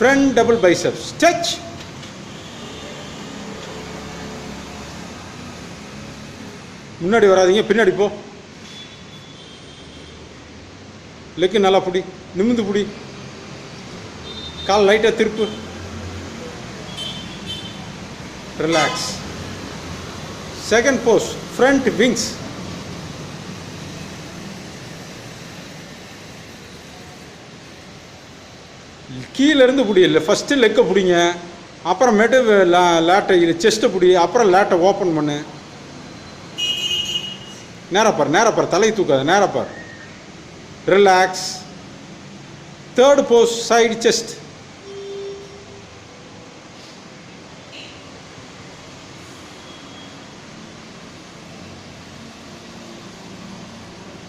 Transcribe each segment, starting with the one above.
Front double biceps touch முன்னாடி வராதீங்க பின்னாடி போ. லெக்கு நல்லா பிடி நிமிந்து பிடி. கால் லைட்டாக திருப்பு. Relax second pose front wings கீழே இருந்து பிடி இல்லை ஃபஸ்ட்டு லெக்கை பிடிங்க அப்புறமேட்டு லே லேட்டை செஸ்ட்டை பிடி அப்புறம் லேட்டை ஓப்பன் பண்ணு. நேரப்பார் நேரப்பார் தலை தூக்காது நேரப்பார் relax third pose side chest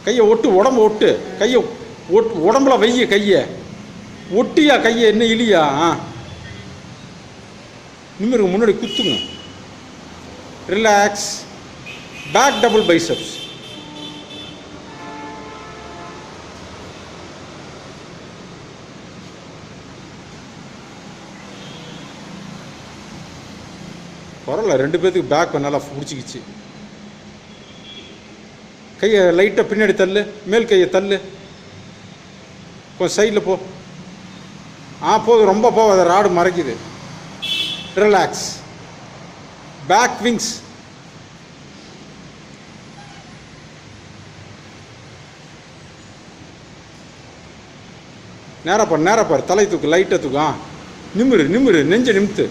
கையை ஒட்டு உடம்பு ஒட்டு கையை ஒட் உடம்புல வைய கையை. ஒட்டியா கையை என்ன இலியா ஆ. முன்னாடி குத்துங்க. ரிலாக்ஸ் பேக் டபுள் பைசப்ஸ் பரவாயில்ல ரெண்டு பேர்த்துக்கு பேக் நல்லா பிடிச்சிக்கிச்சு. கையை லைட்டாக பின்னாடி தள்ளு மேல் கையை தள்ளு. கொஞ்சம் சைடில் போ. ஆ போதும் ரொம்ப போகாத ராடு மறைக்குது. ரிலாக்ஸ் பேக் விங்ஸ் நேரப்பார் நேரப்பார் தலை தூக்கு லைட்டை தூக்கு நிமிரு நிமிரு நெஞ்ச நிமித்து.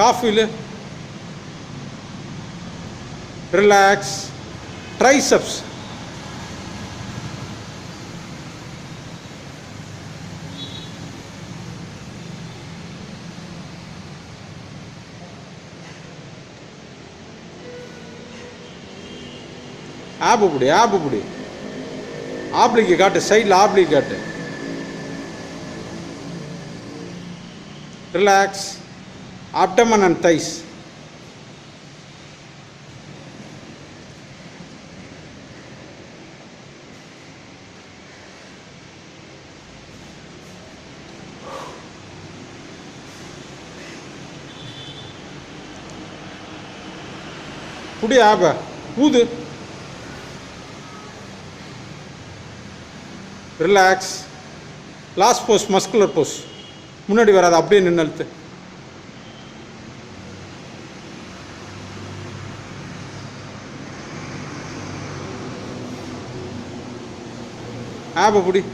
காஃபில் ரிலாக்ஸ் ட்ரைசப்ஸ் ஆப்பு பிடி ஆப்பு பிடி. ஆப்ளிக்கு காட்டு சைடில் ஆப்ளிக்கு காட்டு. ரிலாக்ஸ் abdomen அண்ட் தைஸ் புடி ஆப ஊது. Relax last pose muscular pose முன்னாடி வராது அப்படியே நின்று அழுத்து ஆப்பை பிடி.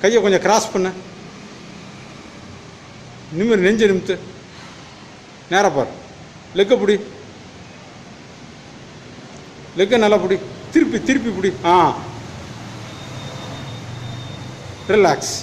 கையை கொஞ்சம் கிராஸ் பண்ண. நிமிர் நெஞ்சு நிமித்து. நேராக பார். லெக்கை பிடி. லெக்கை நல்லா பிடி. திருப்பி திருப்பி பிடி. ஆ. ரிலாக்ஸ்